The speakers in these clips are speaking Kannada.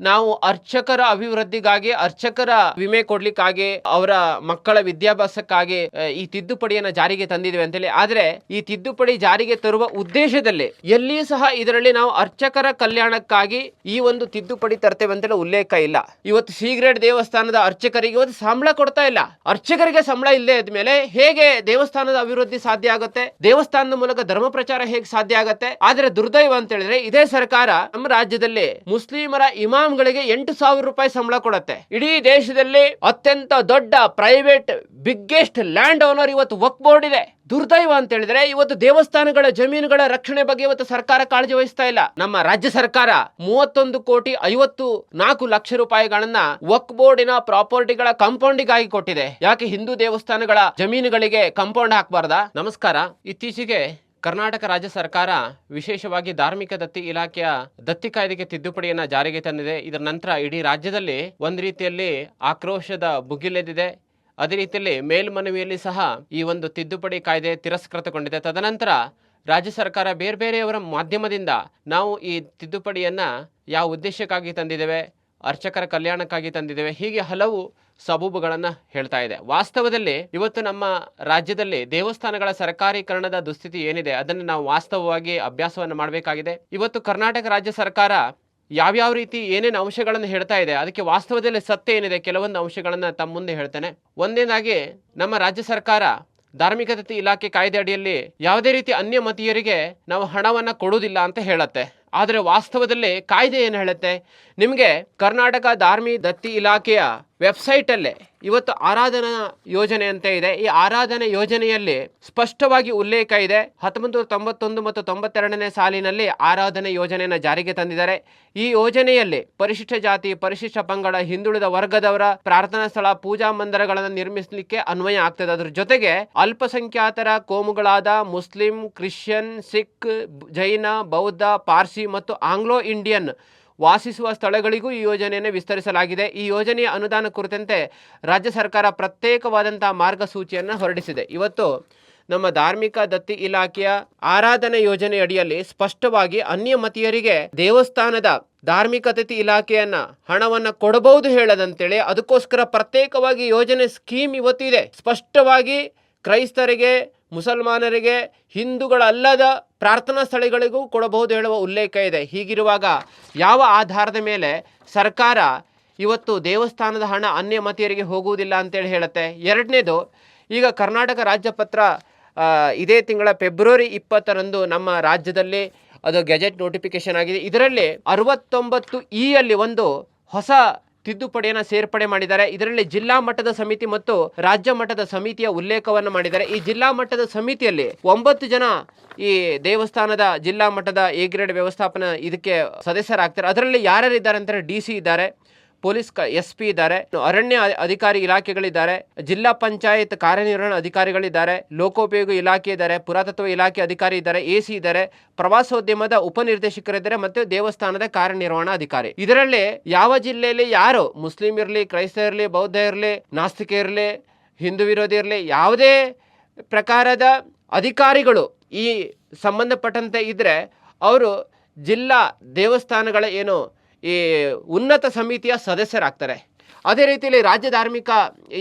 ನಾವು ಅರ್ಚಕರ ಅಭಿವೃದ್ಧಿಗಾಗಿ, ಅರ್ಚಕರ ವಿಮೆ ಕೊಡ್ಲಿಕ್ಕಾಗಿ, ಅವರ ಮಕ್ಕಳ ವಿದ್ಯಾಭ್ಯಾಸಕ್ಕಾಗಿ ಈ ತಿದ್ದುಪಡಿಯನ್ನು ಜಾರಿಗೆ ತಂದಿದ್ದೇವೆ ಅಂತೇಳಿ. ಆದರೆ ಈ ತಿದ್ದುಪಡಿ ಜಾರಿಗೆ ತರುವ ಉದ್ದೇಶದಲ್ಲಿ ಎಲ್ಲಿಯೂ ಸಹ ಇದರಲ್ಲಿ ನಾವು ಅರ್ಚಕರ ಕಲ್ಯಾಣಕ್ಕಾಗಿ ಈ ಒಂದು ತಿದ್ದುಪಡಿ ತರ್ತೇವೆ ಅಂತೇಳಿ ಉಲ್ಲೇಖ ಇಲ್ಲ. ಇವತ್ತು ಸೀಗ್ರೇಟ್ ದೇವಸ್ಥಾನದ ಅರ್ಚಕರಿಗೆ ಇವತ್ತು ಸಂಬಳ ಕೊಡ್ತಾ ಇಲ್ಲ. ಅರ್ಚಕರಿಗೆ ಸಂಬಳ ಇಲ್ಲದೆ ಆದ್ಮೇಲೆ ಹೇಗೆ ದೇವಸ್ಥಾನದ ಅಭಿವೃದ್ಧಿ ಸಾಧ್ಯ ಆಗುತ್ತೆ? ದೇವಸ್ಥಾನದ ಮೂಲಕ ಧರ್ಮ ಪ್ರಚಾರ ಹೇಗೆ ಸಾಧ್ಯ ಆಗುತ್ತೆ? ಆದರೆ ದುರ್ದೈವ ಅಂತ ಹೇಳಿದ್ರೆ ಇದೇ ಸರ್ಕಾರ ನಮ್ಮ ರಾಜ್ಯದಲ್ಲಿ ಮುಸ್ಲಿಮರ ಇಮಾಮ್ಗಳಿಗೆ ಎಂಟು ಸಾವಿರ ರೂಪಾಯಿ ಸಂಬಳ ಕೊಡುತ್ತೆ. ಇಡೀ ದೇಶದಲ್ಲಿ ಅತ್ಯಂತ ದೊಡ್ಡ ಪ್ರೈವೇಟ್ ಬಿಗ್ಗೆಸ್ಟ್ ಲ್ಯಾಂಡ್ ಓನರ್ ಇವತ್ತು ವಕ್ ಬೋರ್ಡ್ ಇದೆ. ದುರ್ದೈವ ಅಂತ ಹೇಳಿದ್ರೆ ಇವತ್ತು ದೇವಸ್ಥಾನಗಳ ಜಮೀನುಗಳ ರಕ್ಷಣೆ ಬಗ್ಗೆ ಇವತ್ತು ಸರ್ಕಾರ ಕಾಳಜಿ ವಹಿಸ್ತಾ ಇಲ್ಲ. ನಮ್ಮ ರಾಜ್ಯ ಸರ್ಕಾರ ಮೂವತ್ತೊಂದು ಕೋಟಿ ಐವತ್ತು ನಾಲ್ಕು ಲಕ್ಷ ರೂಪಾಯಿಗಳನ್ನ ವಕ್ ಬೋರ್ಡಿನ ಪ್ರಾಪರ್ಟಿಗಳ ಕಾಂಪೌಂಡಿಗಾಗಿ ಕೊಟ್ಟಿದೆ. ಯಾಕೆ ಹಿಂದೂ ದೇವಸ್ಥಾನಗಳ ಜಮೀನುಗಳಿಗೆ ಕಾಂಪೌಂಡ್ ಹಾಕಬಾರ್ದಾ? ನಮಸ್ಕಾರ. ಇತ್ತೀಚೆಗೆ ಕರ್ನಾಟಕ ರಾಜ್ಯ ಸರ್ಕಾರ ವಿಶೇಷವಾಗಿ ಧಾರ್ಮಿಕ ದತ್ತಿ ಇಲಾಖೆಯ ದತ್ತಿ ಕಾಯ್ದೆಗೆ ತಿದ್ದುಪಡಿಯನ್ನು ಜಾರಿಗೆ ತಂದಿದೆ. ಇದರ ನಂತರ ಇಡೀ ರಾಜ್ಯದಲ್ಲಿ ಒಂದು ರೀತಿಯಲ್ಲಿ ಆಕ್ರೋಶದ ಭುಗಿಲೆದಿದೆ ಅದೇ ರೀತಿಯಲ್ಲಿ ಮೇಲ್ಮನವಿಯಲ್ಲಿ ಸಹ ಈ ಒಂದು ತಿದ್ದುಪಡಿ ಕಾಯ್ದೆ ತಿರಸ್ಕೃತಗೊಂಡಿದೆ. ತದನಂತರ ರಾಜ್ಯ ಸರ್ಕಾರ ಬೇರೆ ಬೇರೆಯವರ ಮಾಧ್ಯಮದಿಂದ ನಾವು ಈ ತಿದ್ದುಪಡಿಯನ್ನ ಯಾವ ಉದ್ದೇಶಕ್ಕಾಗಿ ತಂದಿದ್ದೇವೆ? ಅರ್ಚಕರ ಕಲ್ಯಾಣಕ್ಕಾಗಿ ತಂದಿದ್ದೇವೆ. ಹೀಗೆ ಹಲವು ಸಬೂಬುಗಳನ್ನು ಹೇಳ್ತಾ ಇದೆ. ವಾಸ್ತವದಲ್ಲಿ ಇವತ್ತು ನಮ್ಮ ರಾಜ್ಯದಲ್ಲಿ ದೇವಸ್ಥಾನಗಳ ಸರ್ಕಾರೀಕರಣದ ದುಸ್ಥಿತಿ ಏನಿದೆ, ಅದನ್ನು ನಾವು ವಾಸ್ತವವಾಗಿ ಅಭ್ಯಾಸವನ್ನು ಮಾಡಬೇಕಾಗಿದೆ. ಇವತ್ತು ಕರ್ನಾಟಕ ರಾಜ್ಯ ಸರ್ಕಾರ ಯಾವ್ಯಾವ ರೀತಿ ಏನೇನು ಅಂಶಗಳನ್ನು ಹೇಳ್ತಾ ಇದೆ, ಅದಕ್ಕೆ ವಾಸ್ತವದಲ್ಲಿ ಸತ್ಯ ಏನಿದೆ, ಕೆಲವೊಂದು ಅಂಶಗಳನ್ನು ತಮ್ಮ ಮುಂದೆ ಹೇಳ್ತೇನೆ. ಒಂದೇನಾಗಿ ನಮ್ಮ ರಾಜ್ಯ ಸರ್ಕಾರ ಧಾರ್ಮಿಕತೆ ಇಲಾಖೆ ಕಾಯ್ದೆ ಅಡಿಯಲ್ಲಿ ಯಾವುದೇ ರೀತಿ ಅನ್ಯ ಮತೀಯರಿಗೆ ನಾವು ಹಣವನ್ನು ಕೊಡುವುದಿಲ್ಲ ಅಂತ ಹೇಳುತ್ತೆ. ಆದರೆ ವಾಸ್ತವದಲ್ಲಿ ಕಾಯ್ದೆ ಏನು ಹೇಳುತ್ತೆ? ನಿಮಗೆ ಕರ್ನಾಟಕ ಧಾರ್ಮಿ ದತ್ತಿ ಇಲಾಖೆಯ ವೆಬ್ಸೈಟಲ್ಲೇ ಇವತ್ತು ಆರಾಧನಾ ಯೋಜನೆ ಅಂತ ಇದೆ. ಈ ಆರಾಧನಾ ಯೋಜನೆಯಲ್ಲಿ ಸ್ಪಷ್ಟವಾಗಿ ಉಲ್ಲೇಖ ಇದೆ. ಹತ್ತೊಂಬತ್ತು ತೊಂಬತ್ತೊಂದು ಮತ್ತು ತೊಂಬತ್ತೆರಡನೇ ಸಾಲಿನಲ್ಲಿ ಆರಾಧನೆ ಯೋಜನೆಯನ್ನು ಜಾರಿಗೆ ತಂದಿದ್ದಾರೆ. ಈ ಯೋಜನೆಯಲ್ಲಿ ಪರಿಶಿಷ್ಟ ಜಾತಿ, ಪರಿಶಿಷ್ಟ ಪಂಗಡ, ಹಿಂದುಳಿದ ವರ್ಗದವರ ಪ್ರಾರ್ಥನಾ ಸ್ಥಳ, ಪೂಜಾ ಮಂದಿರಗಳನ್ನು ನಿರ್ಮಿಸಲಿಕ್ಕೆ ಅನ್ವಯ ಆಗ್ತದೆ. ಅದ್ರ ಜೊತೆಗೆ ಅಲ್ಪಸಂಖ್ಯಾತರ, ಕೋಮುಗಳಾದ ಮುಸ್ಲಿಂ, ಕ್ರಿಶ್ಚಿಯನ್, ಸಿಖ್, ಜೈನ, ಬೌದ್ಧ, ಪಾರ್ಸಿ ಮತ್ತು ಆಂಗ್ಲೋ ಇಂಡಿಯನ್ ವಾಸಿಸುವ ಸ್ಥಳಗಳಿಗೂ ಈ ಯೋಜನೆಯನ್ನು ವಿಸ್ತರಿಸಲಾಗಿದೆ. ಈ ಯೋಜನೆಯ ಅನುದಾನ ಕುರಿತಂತೆ ರಾಜ್ಯ ಸರ್ಕಾರ ಪ್ರತ್ಯೇಕವಾದಂಥ ಮಾರ್ಗಸೂಚಿಯನ್ನು ಹೊರಡಿಸಿದೆ. ಇವತ್ತು ನಮ್ಮ ಧಾರ್ಮಿಕ ದತ್ತಿ ಇಲಾಖೆಯ ಆರಾಧನೆ ಯೋಜನೆ ಅಡಿಯಲ್ಲಿ ಸ್ಪಷ್ಟವಾಗಿ ಅನ್ಯ ಮತೀಯರಿಗೆ ದೇವಸ್ಥಾನದ ಧಾರ್ಮಿಕ ದತ್ತಿ ಇಲಾಖೆಯನ್ನ ಹಣವನ್ನ ಕೊಡಬಹುದು ಹೇಳದಂತೇಳಿ ಅದಕ್ಕೋಸ್ಕರ ಪ್ರತ್ಯೇಕವಾಗಿ ಯೋಜನೆ ಸ್ಕೀಮ್ ಇವತ್ತಿದೆ. ಸ್ಪಷ್ಟವಾಗಿ ಕ್ರೈಸ್ತರಿಗೆ, ಮುಸಲ್ಮಾನರಿಗೆ, ಹಿಂದೂಗಳಲ್ಲದ ಪ್ರಾರ್ಥನಾ ಸ್ಥಳಗಳಿಗೂ ಕೊಡಬಹುದು ಹೇಳುವ ಉಲ್ಲೇಖ ಇದೆ. ಹೀಗಿರುವಾಗ ಯಾವ ಆಧಾರದ ಮೇಲೆ ಸರ್ಕಾರ ಇವತ್ತು ದೇವಸ್ಥಾನದ ಹಣ ಅನ್ಯ ಮತೀಯರಿಗೆ ಹೋಗುವುದಿಲ್ಲ ಅಂತೇಳಿ ಹೇಳುತ್ತೆ. ಎರಡನೇದು, ಈಗ ಕರ್ನಾಟಕ ರಾಜ್ಯ ಪತ್ರ ಇದೇ ತಿಂಗಳ ಫೆಬ್ರವರಿ ಇಪ್ಪತ್ತರಂದು ನಮ್ಮ ರಾಜ್ಯದಲ್ಲಿ ಅದು ಗೆಜೆಟ್ ನೋಟಿಫಿಕೇಶನ್ ಆಗಿದೆ. ಇದರಲ್ಲಿ ಅರವತ್ತೊಂಬತ್ತು ಇಯಲ್ಲಿ ಒಂದು ಹೊಸ ತಿದ್ದುಪಡಿಯನ್ನು ಸೇರ್ಪಡೆ ಮಾಡಿದ್ದಾರೆ. ಇದರಲ್ಲಿ ಜಿಲ್ಲಾ ಮಟ್ಟದ ಸಮಿತಿ ಮತ್ತು ರಾಜ್ಯ ಮಟ್ಟದ ಸಮಿತಿಯ ಉಲ್ಲೇಖವನ್ನು ಮಾಡಿದ್ದಾರೆ. ಈ ಜಿಲ್ಲಾ ಮಟ್ಟದ ಸಮಿತಿಯಲ್ಲಿ ಒಂಬತ್ತು ಜನ ಈ ದೇವಸ್ಥಾನದ ಜಿಲ್ಲಾ ಮಟ್ಟದ ಎ ಗ್ರೇಡ್ ವ್ಯವಸ್ಥಾಪನ ಇದಕ್ಕೆ ಸದಸ್ಯರಾಗ್ತಾರೆ. ಅದರಲ್ಲಿ ಯಾರ್ಯಾರಿದ್ದಾರೆ ಅಂತಾರೆ ಡಿ ಸಿ ಇದ್ದಾರೆ. ಪೊಲೀಸ್ ಎಸ್ ಪಿ ಇದ್ದಾರೆ, ಅರಣ್ಯ ಅಧಿಕಾರಿ ಇಲಾಖೆಗಳಿದ್ದಾರೆ, ಜಿಲ್ಲಾ ಪಂಚಾಯತ್ ಕಾರ್ಯನಿರ್ವಹಣಾ ಅಧಿಕಾರಿಗಳಿದ್ದಾರೆ, ಲೋಕೋಪಯೋಗಿ ಇಲಾಖೆ ಇದ್ದಾರೆ, ಪುರಾತತ್ವ ಇಲಾಖೆ ಅಧಿಕಾರಿ ಇದ್ದಾರೆ ಎ ಸಿ ಇದ್ದಾರೆ, ಪ್ರವಾಸೋದ್ಯಮದ ಉಪನಿರ್ದೇಶಕರಿದ್ದಾರೆ ಮತ್ತು ದೇವಸ್ಥಾನದ ಕಾರ್ಯನಿರ್ವಹಣಾ ಅಧಿಕಾರಿ. ಇದರಲ್ಲಿ ಯಾವ ಜಿಲ್ಲೆಯಲ್ಲಿ ಯಾರು? ಮುಸ್ಲಿಂ ಇರಲಿ, ಕ್ರೈಸ್ತ ಇರಲಿ, ಬೌದ್ಧ ಇರಲಿ, ನಾಸ್ತಿಕ ಇರಲಿ, ಹಿಂದೂ ವಿರೋಧಿ ಇರಲಿ, ಯಾವುದೇ ಪ್ರಕಾರದ ಅಧಿಕಾರಿಗಳು ಈ ಸಂಬಂಧಪಟ್ಟಂತೆ ಇದ್ದರೆ ಅವರು ಜಿಲ್ಲಾ ದೇವಸ್ಥಾನಗಳ ಏನು ಈ ಉನ್ನತ ಸಮಿತಿಯ ಸದಸ್ಯರಾಗ್ತಾರೆ. ಅದೇ ರೀತಿಯಲ್ಲಿ ರಾಜ್ಯ ಧಾರ್ಮಿಕ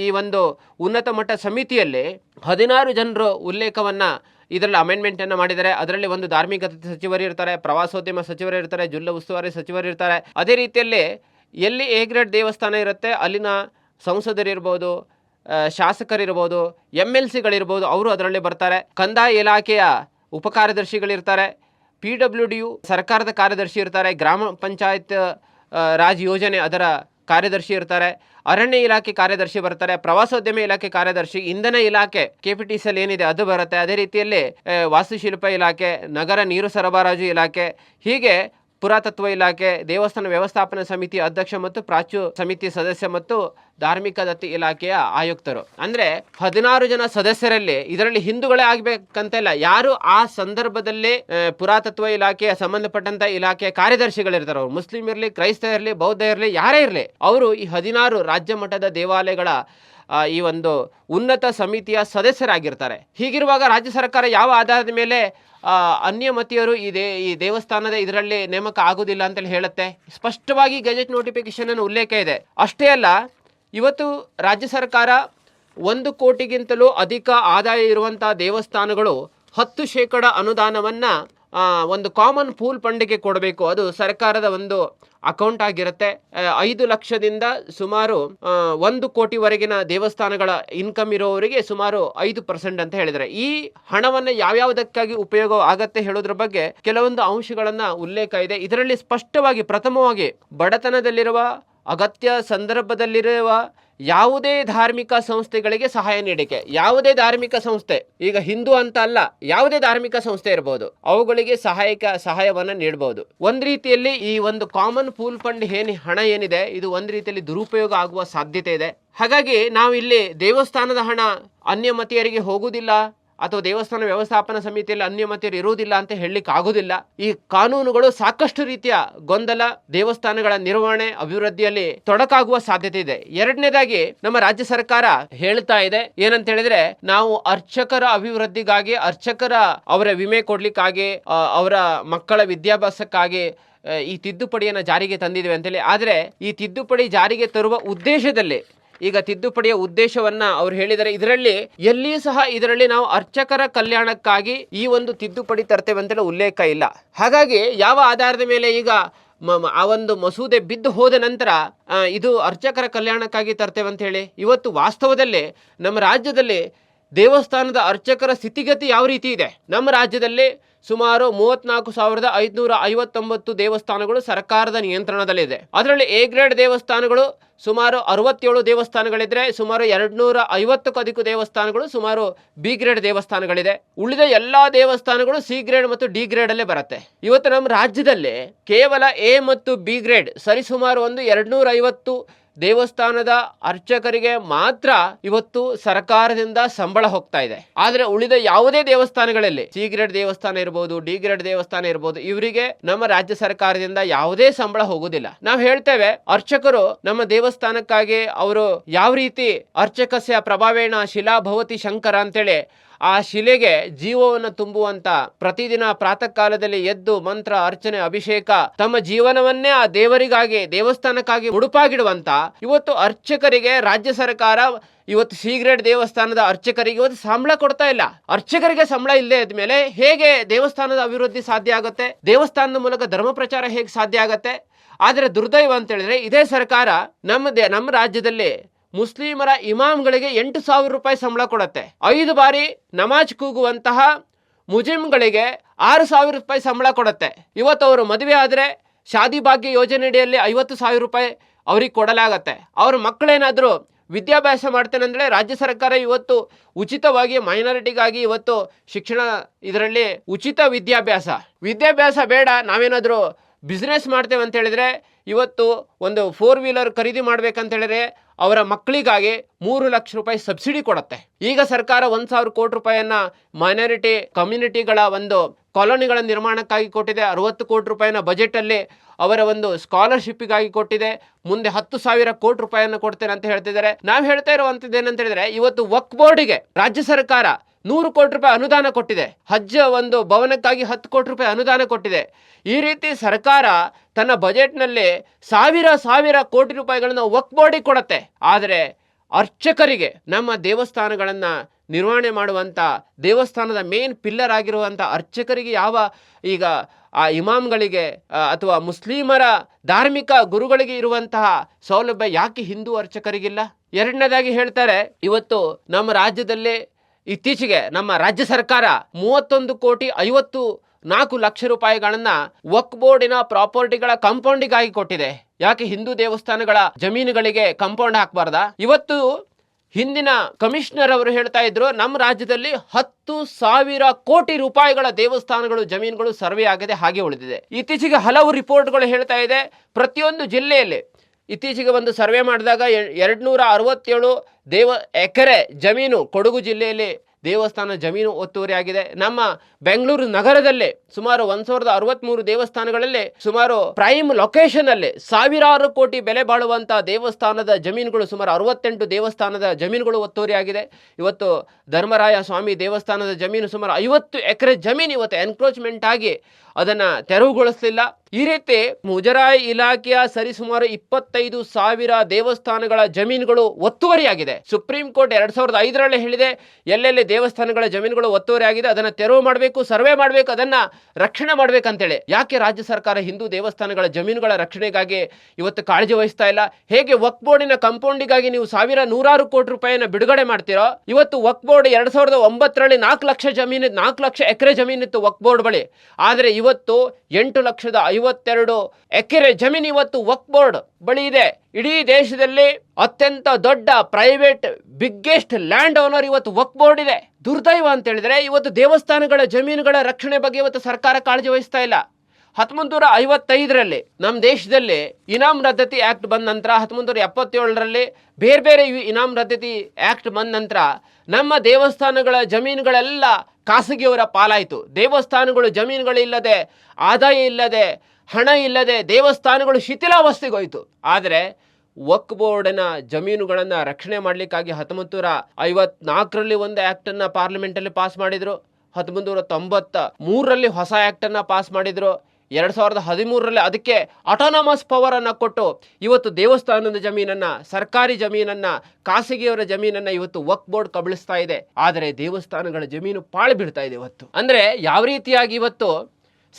ಈ ಒಂದು ಉನ್ನತ ಮಟ್ಟ ಸಮಿತಿಯಲ್ಲಿ ಹದಿನಾರು ಜನರು ಉಲ್ಲೇಖವನ್ನು ಇದರಲ್ಲಿ ಅಮೆಂಡ್ಮೆಂಟನ್ನು ಮಾಡಿದ್ದಾರೆ. ಅದರಲ್ಲಿ ಒಂದು ಧಾರ್ಮಿಕ ಸಚಿವರು ಇರ್ತಾರೆ, ಪ್ರವಾಸೋದ್ಯಮ ಸಚಿವರು ಇರ್ತಾರೆ, ಜಿಲ್ಲಾ ಉಸ್ತುವಾರಿ ಸಚಿವರು ಇರ್ತಾರೆ. ಅದೇ ರೀತಿಯಲ್ಲಿ ಎಲ್ಲಿ ಎ ದೇವಸ್ಥಾನ ಇರುತ್ತೆ ಅಲ್ಲಿನ ಸಂಸದರಿರ್ಬೋದು ಶಾಸಕರಿರ್ಬೋದು ಎಂ ಎಲ್ ಸಿಗಳಿರ್ಬೋದು ಅವರು ಅದರಲ್ಲಿ ಬರ್ತಾರೆ. ಕಂದಾಯ ಇಲಾಖೆಯ ಉಪಕಾರ್ಯದರ್ಶಿಗಳಿರ್ತಾರೆ. ಪಿ ಡಬ್ಲ್ಯೂ ಡಿ ಯು ಸರ್ಕಾರದ ಕಾರ್ಯದರ್ಶಿ ಇರ್ತಾರೆ, ಗ್ರಾಮ ಪಂಚಾಯತ್ ರಾಜ್ ಯೋಜನೆ ಅದರ ಕಾರ್ಯದರ್ಶಿ ಇರ್ತಾರೆ, ಅರಣ್ಯ ಇಲಾಖೆ ಕಾರ್ಯದರ್ಶಿ ಬರ್ತಾರೆ, ಪ್ರವಾಸೋದ್ಯಮ ಇಲಾಖೆ ಕಾರ್ಯದರ್ಶಿ, ಇಂಧನ ಇಲಾಖೆ ಕೆಪಿಟಿಸಿ ಅಲ್ಲಿ ಏನಿದೆ ಅದು ಬರುತ್ತೆ. ಅದೇ ರೀತಿಯಲ್ಲಿ ವಾಸ್ತುಶಿಲ್ಪ ಇಲಾಖೆ, ನಗರ ನೀರು ಸರಬರಾಜು ಇಲಾಖೆ, ಹೀಗೆ ಪುರಾತತ್ವ ಇಲಾಖೆ, ದೇವಸ್ಥಾನ ವ್ಯವಸ್ಥಾಪನಾ ಸಮಿತಿ ಅಧ್ಯಕ್ಷ ಮತ್ತು ಪ್ರಾಚು ಸಮಿತಿ ಸದಸ್ಯ ಮತ್ತು ಧಾರ್ಮಿಕ ದತ್ತಿ ಇಲಾಖೆಯ ಆಯುಕ್ತರು. ಅಂದ್ರೆ ಹದಿನಾರು ಜನ ಸದಸ್ಯರಲ್ಲಿ ಇದರಲ್ಲಿ ಹಿಂದೂಗಳೇ ಆಗ್ಬೇಕಂತ ಇಲ್ಲ. ಯಾರು ಆ ಸಂದರ್ಭದಲ್ಲಿ ಪುರಾತತ್ವ ಇಲಾಖೆಯ ಸಂಬಂಧಪಟ್ಟಂತ ಇಲಾಖೆಯ ಕಾರ್ಯದರ್ಶಿಗಳಿರ್ತಾರೆ ಅವರು ಮುಸ್ಲಿಂ ಇರಲಿ, ಕ್ರೈಸ್ತ ಇರಲಿ, ಬೌದ್ಧ ಇರಲಿ, ಯಾರೇ ಇರಲಿ, ಅವರು ಈ ಹದಿನಾರು ರಾಜ್ಯ ಮಟ್ಟದ ದೇವಾಲಯಗಳ ಈ ಒಂದು ಉನ್ನತ ಸಮಿತಿಯ ಸದಸ್ಯರಾಗಿರ್ತಾರೆ. ಹೀಗಿರುವಾಗ ರಾಜ್ಯ ಸರ್ಕಾರ ಯಾವ ಆಧಾರದ ಮೇಲೆ ಆ, ಅನ್ಯಮತಿಯರು ಈ ದೇ ಈ ದೇವಸ್ಥಾನದ ಇದರಲ್ಲಿ ನೇಮಕ ಆಗೋದಿಲ್ಲ ಅಂತೇಳಿ ಹೇಳುತ್ತೆ. ಸ್ಪಷ್ಟವಾಗಿ ಗೆಜೆಟ್ ನೋಟಿಫಿಕೇಶನ್ ಅನ್ನು ಉಲ್ಲೇಖ ಇದೆ. ಅಷ್ಟೇ ಅಲ್ಲ ಇವತ್ತು ರಾಜ್ಯ ಸರ್ಕಾರ ಒಂದು ಕೋಟಿಗಿಂತಲೂ ಅಧಿಕ ಆದಾಯ ಇರುವಂಥ ದೇವಸ್ಥಾನಗಳು ಹತ್ತು ಶೇಕಡ ಅನುದಾನವನ್ನು ಒಂದು ಕಾಮನ್ ಪೂಲ್ ಫಂಡಿಗೆ ಕೊಡಬೇಕು. ಅದು ಸರ್ಕಾರದ ಒಂದು ಅಕೌಂಟ್ ಆಗಿರುತ್ತೆ. ಐದು ಲಕ್ಷದಿಂದ ಸುಮಾರು ಒಂದು ಕೋಟಿವರೆಗಿನ ದೇವಸ್ಥಾನಗಳ ಇನ್ಕಮ್ ಇರೋವರಿಗೆ ಸುಮಾರು ಐದು ಪರ್ಸೆಂಟ್ ಅಂತ ಹೇಳಿದರೆ ಈ ಹಣವನ್ನು ಯಾವ್ಯಾವುದಕ್ಕಾಗಿ ಉಪಯೋಗ ಆಗತ್ತೆ ಹೇಳೋದ್ರ ಬಗ್ಗೆ ಕೆಲವೊಂದು ಅಂಶಗಳನ್ನ ಉಲ್ಲೇಖ ಇದೆ. ಇದರಲ್ಲಿ ಸ್ಪಷ್ಟವಾಗಿ ಪ್ರಥಮವಾಗಿ ಬಡತನದಲ್ಲಿರುವ, ಅಗತ್ಯ ಸಂದರ್ಭದಲ್ಲಿರುವ ಯಾವುದೇ ಧಾರ್ಮಿಕ ಸಂಸ್ಥೆಗಳಿಗೆ ಸಹಾಯ ನೀಡಿಕೆ, ಯಾವುದೇ ಧಾರ್ಮಿಕ ಸಂಸ್ಥೆ, ಈಗ ಹಿಂದೂ ಅಂತ ಅಲ್ಲ, ಯಾವುದೇ ಧಾರ್ಮಿಕ ಸಂಸ್ಥೆ ಇರಬಹುದು ಅವುಗಳಿಗೆ ಸಹಾಯಕ, ಸಹಾಯವನ್ನ ನೀಡಬಹುದು ಒಂದ್ ರೀತಿಯಲ್ಲಿ ಈ ಒಂದು ಕಾಮನ್ ಪೂಲ್ ಫಂಡ್ ಏನ್, ಹಣ ಏನಿದೆ, ಇದು ಒಂದ್ ರೀತಿಯಲ್ಲಿ ದುರುಪಯೋಗ ಆಗುವ ಸಾಧ್ಯತೆ ಇದೆ. ಹಾಗಾಗಿ ನಾವು ಇಲ್ಲಿ ದೇವಸ್ಥಾನದ ಹಣ ಅನ್ಯ ಮತೀಯರಿಗೆ ಹೋಗುವುದಿಲ್ಲ ಅಥವಾ ದೇವಸ್ಥಾನ ವ್ಯವಸ್ಥಾಪನಾ ಸಮಿತಿಯಲ್ಲಿ ಅನ್ಯಮತಿಯರು ಇರುವುದಿಲ್ಲ ಅಂತ ಹೇಳಲಿಕ್ಕೆ ಆಗುದಿಲ್ಲ ಈ ಕಾನೂನುಗಳು ಸಾಕಷ್ಟು ರೀತಿಯ ಗೊಂದಲ, ದೇವಸ್ಥಾನಗಳ ನಿರ್ವಹಣೆ, ಅಭಿವೃದ್ಧಿಯಲ್ಲಿ ತೊಡಕಾಗುವ ಸಾಧ್ಯತೆ ಇದೆ. ಎರಡನೇದಾಗಿ ನಮ್ಮ ರಾಜ್ಯ ಸರ್ಕಾರ ಹೇಳ್ತಾ ಇದೆ. ಏನಂತ ಹೇಳಿದ್ರೆ, ನಾವು ಅರ್ಚಕರ ಅಭಿವೃದ್ಧಿಗಾಗಿ, ಅರ್ಚಕರ ಅವರ ವಿಮೆ ಕೊಡ್ಲಿಕ್ಕಾಗಿ ಅವರ ಮಕ್ಕಳ ವಿದ್ಯಾಭ್ಯಾಸಕ್ಕಾಗಿ ಈ ತಿದ್ದುಪಡಿಯನ್ನು ಜಾರಿಗೆ ತಂದಿದ್ದೇವೆ ಅಂತೇಳಿ ಆದರೆ ಈ ತಿದ್ದುಪಡಿ ಜಾರಿಗೆ ತರುವ ಉದ್ದೇಶದಲ್ಲಿ ಈಗ ತಿದ್ದುಪಡಿಯ ಉದ್ದೇಶವನ್ನ ಅವ್ರು ಹೇಳಿದರೆ ಇದರಲ್ಲಿ ಎಲ್ಲಿಯೂ ಸಹ ಇದರಲ್ಲಿ ನಾವು ಅರ್ಚಕರ ಕಲ್ಯಾಣಕ್ಕಾಗಿ ಈ ಒಂದು ತಿದ್ದುಪಡಿ ತರ್ತೇವೆ ಅಂತೇಳಿ ಉಲ್ಲೇಖ ಇಲ್ಲ. ಹಾಗಾಗಿ ಯಾವ ಆಧಾರದ ಮೇಲೆ ಈಗ ಆ ಒಂದು ಮಸೂದೆ ಬಿದ್ದು ಹೋದ ನಂತರ ಇದು ಅರ್ಚಕರ ಕಲ್ಯಾಣಕ್ಕಾಗಿ ತರ್ತೇವೆ ಅಂತ ಹೇಳಿ, ಇವತ್ತು ವಾಸ್ತವದಲ್ಲಿ ನಮ್ಮ ರಾಜ್ಯದಲ್ಲಿ ದೇವಸ್ಥಾನದ ಅರ್ಚಕರ ಸ್ಥಿತಿಗತಿ ಯಾವ ರೀತಿ ಇದೆ? ನಮ್ಮ ರಾಜ್ಯದಲ್ಲಿ ಸುಮಾರು ಮೂವತ್ನಾಲ್ಕು ಸಾವಿರದ ಐದುನೂರ ಐವತ್ತೊಂಬತ್ತು ದೇವಸ್ಥಾನಗಳು ಸರ್ಕಾರದ ನಿಯಂತ್ರಣದಲ್ಲಿದೆ. ಅದರಲ್ಲಿ ಎ ಗ್ರೇಡ್ ದೇವಸ್ಥಾನಗಳು ಸುಮಾರು ಅರವತ್ತೇಳು ದೇವಸ್ಥಾನಗಳಿದ್ರೆ ಸುಮಾರು ಎರಡ್ನೂರ ಐವತ್ತಕ್ಕೂ ಅಧಿಕ ದೇವಸ್ಥಾನಗಳು ಸುಮಾರು ಬಿ ಗ್ರೇಡ್ ದೇವಸ್ಥಾನಗಳಿದೆ. ಉಳಿದ ಎಲ್ಲಾ ದೇವಸ್ಥಾನಗಳು ಸಿ ಗ್ರೇಡ್ ಮತ್ತು ಡಿ ಗ್ರೇಡ್ ಅಲ್ಲೇ ಬರುತ್ತೆ. ಇವತ್ತು ನಮ್ಮ ರಾಜ್ಯದಲ್ಲಿ ಕೇವಲ ಎ ಮತ್ತು ಬಿ ಗ್ರೇಡ್ ಸರಿಸುಮಾರು ಒಂದು ಎರಡ್ನೂರ ಐವತ್ತು ದೇವಸ್ಥಾನದ ಅರ್ಚಕರಿಗೆ ಮಾತ್ರ ಇವತ್ತು ಸರ್ಕಾರದಿಂದ ಸಂಬಳ ಹೋಗ್ತಾ ಇದೆ. ಆದ್ರೆ ಉಳಿದ ಯಾವುದೇ ದೇವಸ್ಥಾನಗಳಲ್ಲಿ ಸಿ ಗ್ರೇಡ್ ದೇವಸ್ಥಾನ ಇರಬಹುದು ಡಿ ಗ್ರೇಡ್ ದೇವಸ್ಥಾನ ಇರಬಹುದು ಇವರಿಗೆ ನಮ್ಮ ರಾಜ್ಯ ಸರ್ಕಾರದಿಂದ ಯಾವುದೇ ಸಂಬಳ ಹೋಗುದಿಲ್ಲ ನಾವು ಹೇಳ್ತೇವೆ, ಅರ್ಚಕರು ನಮ್ಮ ದೇವಸ್ಥಾನಕ್ಕಾಗಿ ಅವರು ಯಾವ ರೀತಿ ಅರ್ಚಕಸ್ಯ ಪ್ರಭಾವೇಣ ಶಿಲಾ ಭವತಿ ಶಂಕರ ಅಂತೇಳಿ ಆ ಶಿಲೆಗೆ ಜೀವವನ್ನು ತುಂಬುವಂತ ಪ್ರತಿದಿನ ಪ್ರಾತಃ ಕಾಲದಲ್ಲಿ ಎದ್ದು ಮಂತ್ರ, ಅರ್ಚನೆ, ಅಭಿಷೇಕ ತಮ್ಮ ಜೀವನವನ್ನೇ ಆ ದೇವರಿಗಾಗಿ, ದೇವಸ್ಥಾನಕ್ಕಾಗಿ ಮುಡುಪಾಗಿಡುವಂತ ಇವತ್ತು ಅರ್ಚಕರಿಗೆ ರಾಜ್ಯ ಸರ್ಕಾರ ಇವತ್ತು ಸಿ ಗ್ರೇಡ್ ದೇವಸ್ಥಾನದ ಅರ್ಚಕರಿಗೆ ಇವತ್ತು ಸಂಬಳ ಕೊಡ್ತಾ ಇಲ್ಲ. ಅರ್ಚಕರಿಗೆ ಸಂಬಳ ಇಲ್ಲದೆ ಇದ್ಮೇಲೆ ಹೇಗೆ ದೇವಸ್ಥಾನದ ಅಭಿವೃದ್ಧಿ ಸಾಧ್ಯ ಆಗುತ್ತೆ? ದೇವಸ್ಥಾನದ ಮೂಲಕ ಧರ್ಮ ಪ್ರಚಾರ ಹೇಗೆ ಸಾಧ್ಯ ಆಗುತ್ತೆ? ಆದರೆ ದುರ್ದೈವ ಅಂತ ಹೇಳಿದ್ರೆ ಇದೇ ಸರ್ಕಾರ ನಮ್ಮ ನಮ್ಮ ರಾಜ್ಯದಲ್ಲಿ ಮುಸ್ಲಿಮರ ಇಮಾಮ್ಗಳಿಗೆ ಎಂಟು ಸಾವಿರ ರೂಪಾಯಿ ಸಂಬಳ ಕೊಡುತ್ತೆ. ಐದು ಬಾರಿ ನಮಾಜ್ ಕೂಗುವಂತಹ ಮುಜಿಮ್ಗಳಿಗೆ ಆರು ಸಾವಿರ ರೂಪಾಯಿ ಸಂಬಳ ಕೊಡುತ್ತೆ. ಇವತ್ತು ಅವರು ಮದುವೆ ಆದರೆ ಶಾದಿ ಭಾಗ್ಯ ಯೋಜನೆಯಡಿಯಲ್ಲಿ ಐವತ್ತು ಸಾವಿರ ರೂಪಾಯಿ ಅವ್ರಿಗೆ ಕೊಡಲಾಗತ್ತೆ. ಅವ್ರ ಮಕ್ಕಳೇನಾದರೂ ವಿದ್ಯಾಭ್ಯಾಸ ಮಾಡ್ತೇನೆ ಅಂದರೆ ರಾಜ್ಯ ಸರ್ಕಾರ ಇವತ್ತು ಉಚಿತವಾಗಿ ಮೈನಾರಿಟಿಗಾಗಿ ಇವತ್ತು ಶಿಕ್ಷಣ ಇದರಲ್ಲಿ ಉಚಿತ ವಿದ್ಯಾಭ್ಯಾಸ. ವಿದ್ಯಾಭ್ಯಾಸ ಬೇಡ, ನಾವೇನಾದರೂ ಬಿಸ್ನೆಸ್ ಮಾಡ್ತೇವೆ ಅಂತ ಹೇಳಿದರೆ ಇವತ್ತು ಒಂದು ಫೋರ್ ವೀಲರ್ ಖರೀದಿ ಮಾಡ್ಬೇಕಂತ ಹೇಳಿದ್ರೆ ಅವರ ಮಕ್ಕಳಿಗಾಗಿ ಮೂರು ಲಕ್ಷ ರೂಪಾಯಿ ಸಬ್ಸಿಡಿ ಕೊಡುತ್ತೆ. ಈಗ ಸರ್ಕಾರ ಒಂದು ಸಾವಿರ ಕೋಟಿ ರೂಪಾಯಿಯನ್ನ ಮೈನಾರಿಟಿ ಕಮ್ಯುನಿಟಿಗಳ ಒಂದು ಕಾಲೋನಿಗಳ ನಿರ್ಮಾಣಕ್ಕಾಗಿ ಕೊಟ್ಟಿದೆ. ಅರವತ್ತು ಕೋಟಿ ರೂಪಾಯಿನ ಬಜೆಟಲ್ಲಿ ಅವರ ಒಂದು ಸ್ಕಾಲರ್ಶಿಪ್ಪಿಗಾಗಿ ಕೊಟ್ಟಿದೆ. ಮುಂದೆ ಹತ್ತು ಸಾವಿರ ಕೋಟಿ ರೂಪಾಯಿಯನ್ನು ಕೊಡ್ತೇನೆ ಅಂತ ಹೇಳ್ತಿದ್ದಾರೆ. ನಾವು ಹೇಳ್ತಾ ಇರುವಂಥದ್ದು ಏನಂತ ಹೇಳಿದ್ರೆ, ಇವತ್ತು ವಕ್ ಬೋರ್ಡಿಗೆ ರಾಜ್ಯ ಸರ್ಕಾರ ನೂರು ಕೋಟಿ ರೂಪಾಯಿ ಅನುದಾನ ಕೊಟ್ಟಿದೆ. ಹಜ್ಜ ಒಂದು ಭವನಕ್ಕಾಗಿ ಹತ್ತು ಕೋಟಿ ರೂಪಾಯಿ ಅನುದಾನ ಕೊಟ್ಟಿದೆ. ಈ ರೀತಿ ಸರ್ಕಾರ ತನ್ನ ಬಜೆಟ್ನಲ್ಲಿ ಸಾವಿರ ಸಾವಿರ ಕೋಟಿ ರೂಪಾಯಿಗಳನ್ನು ವಕ್ ಕೊಡತ್ತೆ. ಆದರೆ ಅರ್ಚಕರಿಗೆ ನಮ್ಮ ದೇವಸ್ಥಾನಗಳನ್ನು ನಿರ್ವಹಣೆ ಮಾಡುವಂಥ ದೇವಸ್ಥಾನದ ಮೇನ್ ಪಿಲ್ಲರ್ ಆಗಿರುವಂಥ ಅರ್ಚಕರಿಗೆ ಯಾವ ಈಗ ಆ ಇಮಾಮ್ಗಳಿಗೆ ಅಥವಾ ಮುಸ್ಲಿಮರ ಧಾರ್ಮಿಕ ಗುರುಗಳಿಗೆ ಇರುವಂತಹ ಸೌಲಭ್ಯ ಯಾಕೆ ಹಿಂದೂ ಅರ್ಚಕರಿಗಿಲ್ಲ? ಎರಡನೇದಾಗಿ ಹೇಳ್ತಾರೆ, ಇವತ್ತು ನಮ್ಮ ರಾಜ್ಯದಲ್ಲಿ ಇತ್ತೀಚೆಗೆ ನಮ್ಮ ರಾಜ್ಯ ಸರ್ಕಾರ ಮೂವತ್ತೊಂದು ಕೋಟಿ ಐವತ್ತು ನಾಲ್ಕು ಲಕ್ಷ ರೂಪಾಯಿಗಳನ್ನ ವಕ್ ಬೋರ್ಡಿನ ಪ್ರಾಪರ್ಟಿಗಳ ಕಾಂಪೌಂಡಿಗಾಗಿ ಕೊಟ್ಟಿದೆ. ಯಾಕೆ ಹಿಂದೂ ದೇವಸ್ಥಾನಗಳ ಜಮೀನುಗಳಿಗೆ ಕಾಂಪೌಂಡ್ ಹಾಕಬಾರ್ದ? ಇವತ್ತು ಹಿಂದಿನ ಕಮಿಷನರ್ ಅವರು ಹೇಳ್ತಾ ಇದ್ರು, ನಮ್ಮ ರಾಜ್ಯದಲ್ಲಿ ಹತ್ತು ಸಾವಿರ ಕೋಟಿ ರೂಪಾಯಿಗಳ ದೇವಸ್ಥಾನಗಳು, ಜಮೀನುಗಳು ಸರ್ವೆ ಆಗದೆ, ಹಾಗೆ ಉಳಿದಿದೆ. ಇತ್ತೀಚೆಗೆ ಹಲವು ರಿಪೋರ್ಟ್ಗಳು ಹೇಳ್ತಾ ಇದೆ, ಪ್ರತಿಯೊಂದು ಜಿಲ್ಲೆಯಲ್ಲಿ ಇತ್ತೀಚೆಗೆ ಒಂದು ಸರ್ವೆ ಮಾಡಿದಾಗ ಎರಡ್ನೂರ ಅರವತ್ತೇಳು ದೇವ, ಎಕರೆ ಜಮೀನು, ಕೊಡಗು ಜಿಲ್ಲೆಯಲ್ಲಿ ದೇವಸ್ಥಾನ ಜಮೀನು ಒತ್ತುವರಿಯಾಗಿದೆ ನಮ್ಮ ಬೆಂಗಳೂರು ನಗರದಲ್ಲೇ ಸುಮಾರು ಒಂದ್ ಸಾವಿರದ ಅರವತ್ಮೂರು ದೇವಸ್ಥಾನಗಳಲ್ಲಿ ಸುಮಾರು ಪ್ರೈಮ್ ಲೊಕೇಶನ್ ಅಲ್ಲಿ ಸಾವಿರಾರು ಕೋಟಿ ಬೆಲೆ ಬಾಳುವಂತ ದೇವಸ್ಥಾನದ ಜಮೀನುಗಳು, ಸುಮಾರು ಅರವತ್ತೆಂಟು ದೇವಸ್ಥಾನದ ಜಮೀನುಗಳು ಒತ್ತುವರಿಯಾಗಿದೆ ಇವತ್ತು ಧರ್ಮರಾಯ ಸ್ವಾಮಿ ದೇವಸ್ಥಾನದ ಜಮೀನು ಸುಮಾರು ಐವತ್ತು ಎಕರೆ ಜಮೀನು ಇವತ್ತು ಎನ್ಕ್ರೋಚ್ಮೆಂಟ್ ಆಗಿ ಅದನ್ನು ತೆರವುಗೊಳಿಸಲಿಲ್ಲ. ಈ ರೀತಿ ಮುಜರಾಯಿ ಇಲಾಖೆಯ ಸರಿಸುಮಾರು ಇಪ್ಪತ್ತೈದು ಸಾವಿರ ದೇವಸ್ಥಾನಗಳ ಜಮೀನುಗಳು ಒತ್ತುವರಿಯಾಗಿದೆ. ಸುಪ್ರೀಂ ಕೋರ್ಟ್ ಎರಡ್ ಸಾವಿರದ ಐದರಲ್ಲಿ ಹೇಳಿದೆ, ಎಲ್ಲೆಲ್ಲಿ ದೇವಸ್ಥಾನಗಳ ಜಮೀನುಗಳು ಒತ್ತುವರಿ ಆಗಿದೆ ಅದನ್ನ ತೆರವು ಮಾಡಬೇಕು, ಸರ್ವೆ ಮಾಡಬೇಕು, ಅದನ್ನ ರಕ್ಷಣೆ ಮಾಡ್ಬೇಕಂತೇಳಿ. ಯಾಕೆ ರಾಜ್ಯ ಸರ್ಕಾರ ಹಿಂದೂ ದೇವಸ್ಥಾನಗಳ ಜಮೀನುಗಳ ರಕ್ಷಣೆಗಾಗಿ ಇವತ್ತು ಕಾಳಜಿ ವಹಿಸ್ತಾ ಇಲ್ಲ? ಹೇಗೆ ವಕ್ ಬೋರ್ಡಿನ ಕಂಪೌಂಡಿಗಾಗಿ ನೀವು ಸಾವಿರ ನೂರಾರು ಕೋಟಿ ರೂಪಾಯಿಯನ್ನು ಬಿಡುಗಡೆ ಮಾಡ್ತೀರೋ? ಇವತ್ತು ವಕ್ ಬೋರ್ಡ್ ಎರಡ್ ಸಾವಿರದ ಒಂಬತ್ತರಲ್ಲಿ ನಾಲ್ಕು ಲಕ್ಷ ಜಮೀನು, ನಾಲ್ಕು ಲಕ್ಷ ಎಕರೆ ಜಮೀನಿತ್ತು ವಕ್ ಬೋರ್ಡ್ ಬಳಿ. ಆದರೆ ಇವತ್ತು ಎಂಟು ಲಕ್ಷದ ಐವತ್ತೆರಡು ಎಕರೆ ಜಮೀನು ಇವತ್ತು ವಕ್ ಬೋರ್ಡ್ ಬಳಿ ಇದೆ. ಇಡೀ ದೇಶದಲ್ಲಿ ಅತ್ಯಂತ ದೊಡ್ಡ ಪ್ರೈವೇಟ್ ಬಿಗ್ಗೆಸ್ಟ್ ಲ್ಯಾಂಡ್ ಓನರ್ ಇವತ್ತು ವಕ್ ಬೋರ್ಡ್ ಇದೆ. ದುರ್ದೈವ ಅಂತ ಹೇಳಿದ್ರೆ ಇವತ್ತು ದೇವಸ್ಥಾನಗಳ ಜಮೀನುಗಳ ರಕ್ಷಣೆ ಬಗ್ಗೆ ಇವತ್ತು ಸರ್ಕಾರ ಕಾಳಜಿ ವಹಿಸ್ತಾ ಇಲ್ಲ. ಹತ್ತೊಂಬತ್ತು ನೂರ ಐವತ್ತೈದರಲ್ಲಿ ನಮ್ಮ ದೇಶದಲ್ಲಿ ಇನಾಮ್ ರದ್ದತಿ ಆಕ್ಟ್ ಬಂದ ನಂತರ ಹತ್ತೊಂಬತ್ತು ನೂರ ಎಪ್ಪತ್ತೇಳರಲ್ಲಿ ಬೇರೆ ಬೇರೆ ಇನಾಮ್ ರದ್ದತಿ ಆಕ್ಟ್ ಬಂದ ನಂತರ ನಮ್ಮ ದೇವಸ್ಥಾನಗಳ ಜಮೀನುಗಳೆಲ್ಲ ಖಾಸಗಿಯವರ ಪಾಲಾಯಿತು. ದೇವಸ್ಥಾನಗಳು ಜಮೀನುಗಳಿಲ್ಲದೆ, ಆದಾಯ ಇಲ್ಲದೆ ಹಣ ಇಲ್ಲದೆ ದೇವಸ್ಥಾನಗಳು ಶಿಥಿಲಾವಸ್ಥೆಗೆ ಹೋಯಿತು ಆದರೆ ವಕ್ ಬೋರ್ಡಿನ ಜಮೀನುಗಳನ್ನು ರಕ್ಷಣೆ ಮಾಡಲಿಕ್ಕಾಗಿ ಹತ್ತೊಂಬತ್ತು ನೂರ ಐವತ್ನಾಲ್ಕರಲ್ಲಿ ಒಂದು ಆ್ಯಕ್ಟನ್ನು ಪಾರ್ಲಿಮೆಂಟಲ್ಲಿ ಪಾಸ್ ಮಾಡಿದರು. ಹತ್ತೊಂಬತ್ತು ನೂರ ತೊಂಬತ್ತ ಮೂರರಲ್ಲಿ ಹೊಸ ಆ್ಯಕ್ಟನ್ನು ಪಾಸ್ ಮಾಡಿದರು. ಎರಡು ಸಾವಿರದ ಹದಿಮೂರರಲ್ಲಿ ಅದಕ್ಕೆ ಅಟಾನಮಸ್ ಪವರನ್ನು ಕೊಟ್ಟು ಇವತ್ತು ದೇವಸ್ಥಾನದ ಜಮೀನನ್ನು, ಸರ್ಕಾರಿ ಜಮೀನನ್ನು, ಖಾಸಗಿಯವರ ಜಮೀನನ್ನು ಇವತ್ತು ವಕ್ ಬೋರ್ಡ್ ಕಬಳಿಸ್ತಾ ಇದೆ. ಆದರೆ ದೇವಸ್ಥಾನಗಳ ಜಮೀನು ಪಾಳು ಬೀಳ್ತಾ ಇದೆ ಇವತ್ತು. ಅಂದರೆ ಯಾವ ರೀತಿಯಾಗಿ ಇವತ್ತು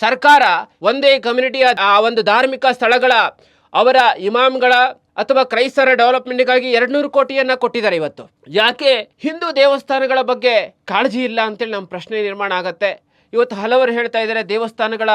ಸರ್ಕಾರ ಒಂದೇ ಕಮ್ಯುನಿಟಿಯ ಆ ಒಂದು ಧಾರ್ಮಿಕ ಸ್ಥಳಗಳ ಅವರ ಇಮಾಮ್ಗಳ ಅಥವಾ ಕ್ರೈಸ್ತರ ಡೆವಲಪ್ಮೆಂಟ್ಗಾಗಿ ಎರಡ್ನೂರು ಕೋಟಿಯನ್ನ ಕೊಟ್ಟಿದ್ದಾರೆ ಇವತ್ತು. ಯಾಕೆ ಹಿಂದೂ ದೇವಸ್ಥಾನಗಳ ಬಗ್ಗೆ ಕಾಳಜಿ ಇಲ್ಲ ಅಂತೇಳಿ ನಮ್ಮ ಪ್ರಶ್ನೆ ನಿರ್ಮಾಣ ಆಗತ್ತೆ. ಇವತ್ತು ಹಲವರು ಹೇಳ್ತಾ ಇದ್ದಾರೆ, ದೇವಸ್ಥಾನಗಳ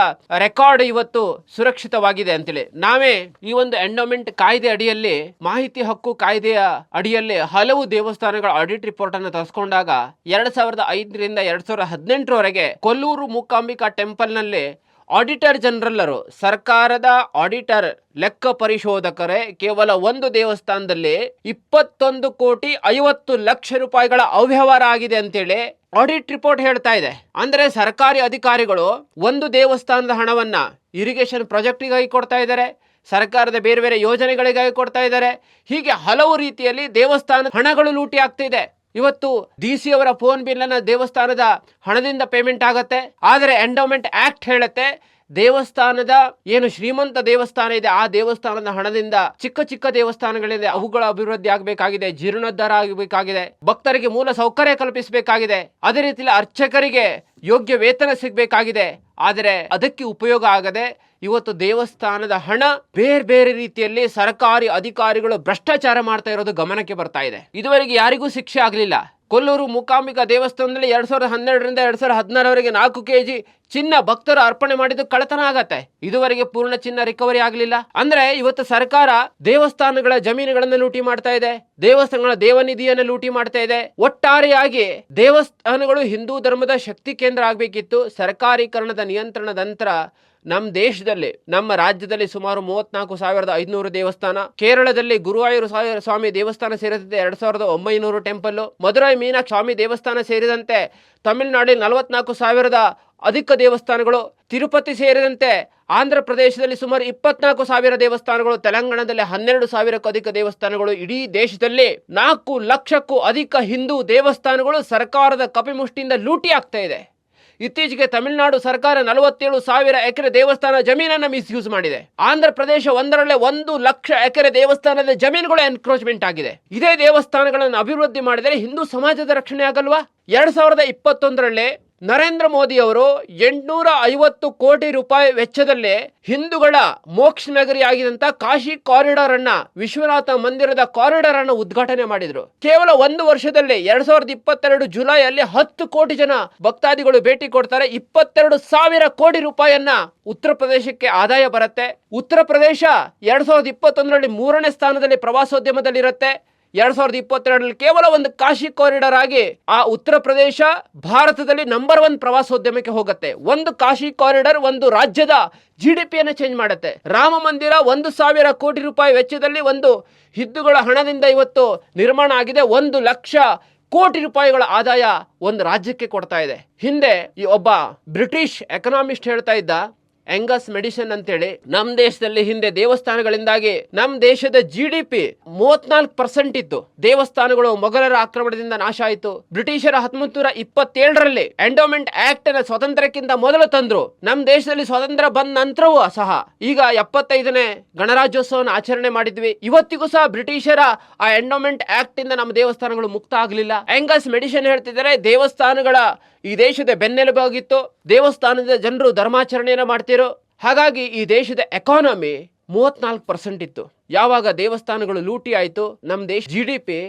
ರೆಕಾರ್ಡ್ ಇವತ್ತು ಸುರಕ್ಷಿತವಾಗಿದೆ ಅಂತೇಳಿ. ನಾವೇ ಈ ಒಂದು ಎಂಡೋಮೆಂಟ್ ಕಾಯ್ದೆ ಅಡಿಯಲ್ಲಿ, ಮಾಹಿತಿ ಹಕ್ಕು ಕಾಯ್ದೆಯ ಅಡಿಯಲ್ಲಿ ಹಲವು ದೇವಸ್ಥಾನಗಳ ಆಡಿಟ್ ರಿಪೋರ್ಟ್ ಅನ್ನು ತರಿಸ್ಕೊಂಡಾಗ ಎರಡ್ ಸಾವಿರದ ಐದರಿಂದ ಎರಡ್ ಸಾವಿರದ ಹದಿನೆಂಟರವರೆಗೆ ಕೊಲ್ಲೂರು ಮೂಕಾಂಬಿಕಾ ಟೆಂಪಲ್ನಲ್ಲಿ ಆಡಿಟರ್ ಜನರಲ್ಲರು ಸರ್ಕಾರದ ಆಡಿಟರ್ ಲೆಕ್ಕ ಪರಿಶೋಧಕರೇ ಕೇವಲ ಒಂದು ದೇವಸ್ಥಾನದಲ್ಲಿ ಇಪ್ಪತ್ತೊಂದು ಕೋಟಿ ಐವತ್ತು ಲಕ್ಷ ರೂಪಾಯಿಗಳ ಅವ್ಯವಹಾರ ಆಗಿದೆ ಅಂತೇಳಿ ಆಡಿಟ್ ರಿಪೋರ್ಟ್ ಹೇಳ್ತಾ ಇದೆ. ಅಂದ್ರೆ ಸರ್ಕಾರಿ ಅಧಿಕಾರಿಗಳು ಒಂದು ದೇವಸ್ಥಾನದ ಹಣವನ್ನ ಇರಿಗೇಷನ್ ಪ್ರಾಜೆಕ್ಟಿಗಾಗಿ ಕೊಡ್ತಾ ಇದ್ದಾರೆ, ಸರ್ಕಾರದ ಬೇರೆ ಬೇರೆ ಯೋಜನೆಗಳಿಗಾಗಿ ಕೊಡ್ತಾ ಇದ್ದಾರೆ. ಹೀಗೆ ಹಲವು ರೀತಿಯಲ್ಲಿ ದೇವಸ್ಥಾನ ಹಣಗಳು ಲೂಟಿ ಆಗ್ತಿದೆ. ಇವತ್ತು ಡಿ ಸಿ ಅವರ ಫೋನ್ ಬಿಲ್ ಅನ್ನ ದೇವಸ್ಥಾನದ ಹಣದಿಂದ ಪೇಮೆಂಟ್ ಆಗತ್ತೆ. ಆದರೆ ಎಂಡೋಮೆಂಟ್ ಆಕ್ಟ್ ಹೇಳುತ್ತೆ ದೇವಸ್ಥಾನದ ಏನು ಶ್ರೀಮಂತ ದೇವಸ್ಥಾನ ಇದೆ, ಆ ದೇವಸ್ಥಾನದ ಹಣದಿಂದ ಚಿಕ್ಕ ಚಿಕ್ಕ ದೇವಸ್ಥಾನಗಳಿದೆ. ಅವುಗಳ ಅಭಿವೃದ್ಧಿ ಆಗಬೇಕಾಗಿದೆ ಜೀರ್ಣೋದ್ಧಾರ ಆಗಬೇಕಾಗಿದೆ ಭಕ್ತರಿಗೆ ಮೂಲ ಸೌಕರ್ಯ ಕಲ್ಪಿಸಬೇಕಾಗಿದೆ. ಅದೇ ರೀತಿಯಲ್ಲಿ ಅರ್ಚಕರಿಗೆ ಯೋಗ್ಯ ವೇತನ ಸಿಗಬೇಕಾಗಿದೆ. ಆದರೆ ಅದಕ್ಕೆ ಉಪಯೋಗ ಆಗದೆ ಇವತ್ತು ದೇವಸ್ಥಾನದ ಹಣ ಬೇರೆ ಬೇರೆ ರೀತಿಯಲ್ಲಿ ಸರ್ಕಾರಿ ಅಧಿಕಾರಿಗಳು ಭ್ರಷ್ಟಾಚಾರ ಮಾಡ್ತಾ ಇರೋದು ಗಮನಕ್ಕೆ ಬರ್ತಾ ಇದೆ. ಇದುವರೆಗೆ ಯಾರಿಗೂ ಶಿಕ್ಷೆ ಆಗಲಿಲ್ಲ. ಕೊಲ್ಲೂರು ಮೂಕಾಂಬಿಕಾ ದೇವಸ್ಥಾನದಲ್ಲಿ ಎರಡು ಸಾವಿರದ ಹನ್ನೆರಡರಿಂದ ಎರಡು ಸಾವಿರದ ಹದಿನಾರವರೆಗೆ ನಾಲ್ಕು ಕೆಜಿ ಚಿನ್ನ ಭಕ್ತರು ಅರ್ಪಣೆ ಮಾಡಿದ್ದು ಕಳತನ ಆಗತ್ತೆ. ಇದುವರೆಗೆ ಪೂರ್ಣ ಚಿನ್ನ ರಿಕವರಿ ಆಗಲಿಲ್ಲ. ಅಂದ್ರೆ ಇವತ್ತು ಸರ್ಕಾರ ದೇವಸ್ಥಾನಗಳ ಜಮೀನುಗಳನ್ನು ಲೂಟಿ ಮಾಡ್ತಾ ಇದೆ. ದೇವಸ್ಥಾನಗಳ ದೇವನಿಧಿಯನ್ನು ಲೂಟಿ ಮಾಡ್ತಾ ಇದೆ. ಒಟ್ಟಾರೆಯಾಗಿ ದೇವಸ್ಥಾನಗಳು ಹಿಂದೂ ಧರ್ಮದ ಶಕ್ತಿ ಕೇಂದ್ರ ಆಗಬೇಕಿತ್ತು. ಸರ್ಕಾರೀಕರಣದ ನಿಯಂತ್ರಣದ ನಂತರ ನಮ್ಮ ದೇಶದಲ್ಲಿ, ನಮ್ಮ ರಾಜ್ಯದಲ್ಲಿ ಸುಮಾರು ಮೂವತ್ನಾಲ್ಕು ಸಾವಿರದ ಐದುನೂರು ದೇವಸ್ಥಾನ, ಕೇರಳದಲ್ಲಿ ಗುರುವಾಯೂರು ಸ್ವಾಮಿ ದೇವಸ್ಥಾನ ಸೇರಿದಂತೆ ಎರಡ್ ಸಾವಿರದ ಒಂಬೈನೂರು ಟೆಂಪಲ್ ಮಧುರೈ ಮೀನಾಕ್ಷಿ ಸ್ವಾಮಿ ದೇವಸ್ಥಾನ ಸೇರಿದಂತೆ ತಮಿಳುನಾಡಿನ ನಲವತ್ನಾಲ್ಕು ಸಾವಿರದ ಅಧಿಕ ದೇವಸ್ಥಾನಗಳು, ತಿರುಪತಿ ಸೇರಿದಂತೆ ಆಂಧ್ರ ಪ್ರದೇಶದಲ್ಲಿ ಸುಮಾರು ಇಪ್ಪತ್ನಾಲ್ಕು ಸಾವಿರ ದೇವಸ್ಥಾನಗಳು, ತೆಲಂಗಾಣದಲ್ಲಿ ಹನ್ನೆರಡು ಸಾವಿರಕ್ಕೂ ಅಧಿಕ ದೇವಸ್ಥಾನಗಳು, ಇಡೀ ದೇಶದಲ್ಲಿ ನಾಲ್ಕು ಲಕ್ಷಕ್ಕೂ ಅಧಿಕ ಹಿಂದೂ ದೇವಸ್ಥಾನಗಳು ಸರ್ಕಾರದ ಕಪಿಮುಷ್ಟಿಯಿಂದ ಲೂಟಿ ಆಗ್ತಾ ಇದೆ. ಇತ್ತೀಚೆಗೆ ತಮಿಳುನಾಡು ಸರ್ಕಾರ ನಲವತ್ತೇಳು ಸಾವಿರ ಎಕರೆ ದೇವಸ್ಥಾನ ಜಮೀನನ್ನು ಮಿಸ್ಯೂಸ್ ಮಾಡಿದೆ. ಆಂಧ್ರ ಪ್ರದೇಶ ಒಂದರಲ್ಲೇ ಒಂದು ಲಕ್ಷ ಎಕರೆ ದೇವಸ್ಥಾನದ ಜಮೀನುಗಳು ಎನ್ಕ್ರೋಚ್ಮೆಂಟ್ ಆಗಿದೆ. ಇದೇ ದೇವಸ್ಥಾನಗಳನ್ನು ಅಭಿವೃದ್ಧಿ ಮಾಡಿದರೆ ಹಿಂದೂ ಸಮಾಜದ ರಕ್ಷಣೆ ಆಗಲ್ವಾ? ಎರಡ್ ಸಾವಿರದ ಇಪ್ಪತ್ತೊಂದರಲ್ಲಿ ನರೇಂದ್ರ ಮೋದಿ ಅವರು ಎಂಟುನೂರ ಐವತ್ತು ಕೋಟಿ ರೂಪಾಯಿ ವೆಚ್ಚದಲ್ಲಿ ಹಿಂದೂಗಳ ಮೋಕ್ಷ ನಗರಿ ಆಗಿದಂತ ಕಾಶಿ ಕಾರಿಡಾರ್ ಅನ್ನ ವಿಶ್ವನಾಥ ಮಂದಿರದ ಕಾರಿಡಾರ್ ಅನ್ನು ಉದ್ಘಾಟನೆ ಮಾಡಿದ್ರು. ಕೇವಲ ಒಂದು ವರ್ಷದಲ್ಲಿ ಎರಡ್ ಸಾವಿರದ ಇಪ್ಪತ್ತೆರಡು ಜುಲೈಯಲ್ಲಿ ಹತ್ತು ಕೋಟಿ ಜನ ಭಕ್ತಾದಿಗಳು ಭೇಟಿ ಕೊಡ್ತಾರೆ. ಇಪ್ಪತ್ತೆರಡು ಸಾವಿರ ಕೋಟಿ ರೂಪಾಯಿಯನ್ನ ಉತ್ತರ ಪ್ರದೇಶಕ್ಕೆ ಆದಾಯ ಬರುತ್ತೆ. ಉತ್ತರ ಪ್ರದೇಶ ಎರಡ್ ಸಾವಿರದ ಇಪ್ಪತ್ತೊಂದರಲ್ಲಿ ಮೂರನೇ ಸ್ಥಾನದಲ್ಲಿ ಪ್ರವಾಸೋದ್ಯಮದಲ್ಲಿ ಇರುತ್ತೆ ಎರಡ್ ಸಾವಿರದ ಇಪ್ಪತ್ತೆರಡರಲ್ಲಿ ಕೇವಲ ಒಂದು ಕಾಶಿ ಕಾರಿಡಾರ್ ಆಗಿ ಆ ಉತ್ತರ ಪ್ರದೇಶ ಭಾರತದಲ್ಲಿ ನಂಬರ್ ಒನ್ ಪ್ರವಾಸೋದ್ಯಮಕ್ಕೆ ಹೋಗುತ್ತೆ. ಒಂದು ಕಾಶಿ ಕಾರಿಡಾರ್ ಒಂದು ರಾಜ್ಯದ ಜಿ ಡಿ ಪಿಯನ್ನು ಚೇಂಜ್ ಮಾಡುತ್ತೆ. ರಾಮ ಮಂದಿರ ಒಂದು ಸಾವಿರ ಕೋಟಿ ರೂಪಾಯಿ ವೆಚ್ಚದಲ್ಲಿ ಒಂದು ಹಿದ್ದುಗಳ ಹಣದಿಂದ ಇವತ್ತು ನಿರ್ಮಾಣ ಆಗಿದೆ. ಒಂದು ಲಕ್ಷ ಕೋಟಿ ರೂಪಾಯಿಗಳ ಆದಾಯ ಒಂದು ರಾಜ್ಯಕ್ಕೆ ಕೊಡ್ತಾ ಇದೆ. ಹಿಂದೆ ಈ ಒಬ್ಬ ಬ್ರಿಟಿಷ್ ಎಕನಾಮಿಸ್ಟ್ ಹೇಳ್ತಾ ಇದ್ದ ಎಂಗಸ್ ಮೆಡಿಸಿನ್ ಅಂತೇಳಿ ನಮ್ಮ ದೇಶದಲ್ಲಿ ಹಿಂದೆ ದೇವಸ್ಥಾನಗಳಿಂದಾಗಿ ನಮ್ಮ ದೇಶದ ಜಿ ಡಿ ಪಿ ಮೂವತ್ನಾಲ್ಕು ಪರ್ಸೆಂಟ್ ಇತ್ತು. ದೇವಸ್ಥಾನಗಳು ಮೊಘಲರ ಆಕ್ರಮಣದಿಂದ ನಾಶ ಆಯಿತು. ಬ್ರಿಟಿಷರ ಹತ್ತೊಂಬತ್ತು ನೂರ ಇಪ್ಪತ್ತೇಳರಲ್ಲಿ ಎಂಡೋಮೆಂಟ್ ಆಕ್ಟ್ನ ಸ್ವಾತಂತ್ರ್ಯಕ್ಕಿಂತ ಮೊದಲು ತಂದ್ರು. ನಮ್ಮ ದೇಶದಲ್ಲಿ ಸ್ವಾತಂತ್ರ್ಯ ಬಂದ ನಂತರವೂ ಸಹ ಈಗ ಎಪ್ಪತ್ತೈದನೇ ಗಣರಾಜ್ಯೋತ್ಸವನ ಆಚರಣೆ ಮಾಡಿದ್ವಿ. ಇವತ್ತಿಗೂ ಸಹ ಬ್ರಿಟಿಷರ ಆ ಎಂಡೋಮೆಂಟ್ ಆಕ್ಟ್ ಇಂದ ನಮ್ಮ ದೇವಸ್ಥಾನಗಳು ಮುಕ್ತ ಆಗಲಿಲ್ಲ. ಎಂಗಸ್ ಮೆಡಿಸಿನ್ ಹೇಳ್ತಿದ್ದಾರೆ ದೇವಸ್ಥಾನಗಳ ಈ ದೇಶದ ಬೆನ್ನೆಲುಬಾಗಿತ್ತು, ದೇವಸ್ಥಾನದ ಜನರು ಧರ್ಮಾಚರಣೆಯನ್ನು ಮಾಡ್ತಿರೋ, ಹಾಗಾಗಿ ಈ ದೇಶದ ಎಕಾನಮಿ ಮೂವತ್ನಾಲ್ಕು ಪರ್ಸೆಂಟ್ ಇತ್ತು. ಯಾವಾಗ ದೇವಸ್ಥಾನಗಳು ಲೂಟಿ ಆಯಿತು ನಮ್ಮ ದೇಶ ಜಿ ಡಿ ಪಿ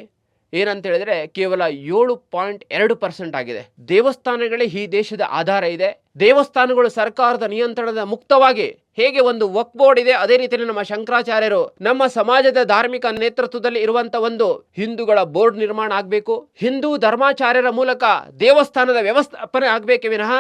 ಏನಂತ ಹೇಳಿದ್ರೆ ಕೇವಲ ಏಳು ಪಾಯಿಂಟ್ ಎರಡು ಪರ್ಸೆಂಟ್ ಆಗಿದೆ. ದೇವಸ್ಥಾನಗಳೇ ಈ ದೇಶದ ಆಧಾರ ಇದೆ. ದೇವಸ್ಥಾನಗಳು ಸರ್ಕಾರದ ನಿಯಂತ್ರಣದ ಮುಕ್ತವಾಗಿ ಹೇಗೆ ಒಂದು ವಕ್ ಬೋರ್ಡ್ ಇದೆ, ಅದೇ ರೀತಿಯಲ್ಲಿ ನಮ್ಮ ಶಂಕರಾಚಾರ್ಯರು ನಮ್ಮ ಸಮಾಜದ ಧಾರ್ಮಿಕ ನೇತೃತ್ವದಲ್ಲಿ ಇರುವಂತ ಒಂದು ಹಿಂದೂಗಳ ಬೋರ್ಡ್ ನಿರ್ಮಾಣ ಆಗಬೇಕು. ಹಿಂದೂ ಧರ್ಮಾಚಾರ್ಯರ ಮೂಲಕ ದೇವಸ್ಥಾನದ ವ್ಯವಸ್ಥಾಪನೆ ಆಗಬೇಕೆ ವಿನಃ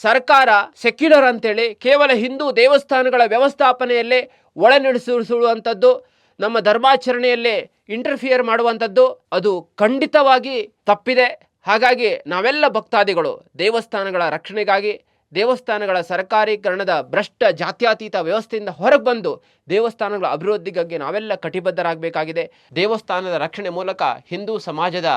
ಸರ್ಕಾರ ಸೆಕ್ಯುಲರ್ ಅಂತೇಳಿ ಕೇವಲ ಹಿಂದೂ ದೇವಸ್ಥಾನಗಳ ವ್ಯವಸ್ಥಾಪನೆಯಲ್ಲೇ ಒಳನಡೆಸುವಂಥದ್ದು ನಮ್ಮ ಧರ್ಮಾಚರಣೆಯಲ್ಲೇ ಇಂಟರ್ಫಿಯರ್ ಮಾಡುವಂಥದ್ದು, ಅದು ಖಂಡಿತವಾಗಿ ತಪ್ಪಿದೆ. ಹಾಗಾಗಿ ನಾವೆಲ್ಲ ಭಕ್ತಾದಿಗಳು ದೇವಸ್ಥಾನಗಳ ರಕ್ಷಣೆಗಾಗಿ ದೇವಸ್ಥಾನಗಳ ಸರ್ಕಾರೀಕರಣದ ಭ್ರಷ್ಟ ಜಾತ್ಯಾತೀತ ವ್ಯವಸ್ಥೆಯಿಂದ ಹೊರಗೆ ಬಂದು ದೇವಸ್ಥಾನಗಳ ಅಭಿವೃದ್ಧಿಗಾಗಿ ನಾವೆಲ್ಲ ಕಟಿಬದ್ಧರಾಗಬೇಕಾಗಿದೆ. ದೇವಸ್ಥಾನದ ರಕ್ಷಣೆ ಮೂಲಕ ಹಿಂದೂ ಸಮಾಜದ,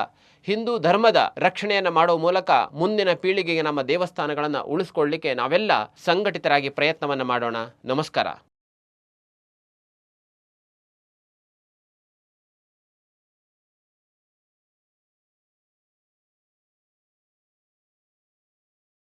ಹಿಂದೂ ಧರ್ಮದ ರಕ್ಷಣೆಯನ್ನು ಮಾಡುವ ಮೂಲಕ ಮುಂದಿನ ಪೀಳಿಗೆಗೆ ನಮ್ಮ ದೇವಸ್ಥಾನಗಳನ್ನು ಉಳಿಸ್ಕೊಳ್ಳಿಕ್ಕೆ ನಾವೆಲ್ಲ ಸಂಘಟಿತರಾಗಿ ಪ್ರಯತ್ನವನ್ನು ಮಾಡೋಣ. ನಮಸ್ಕಾರ.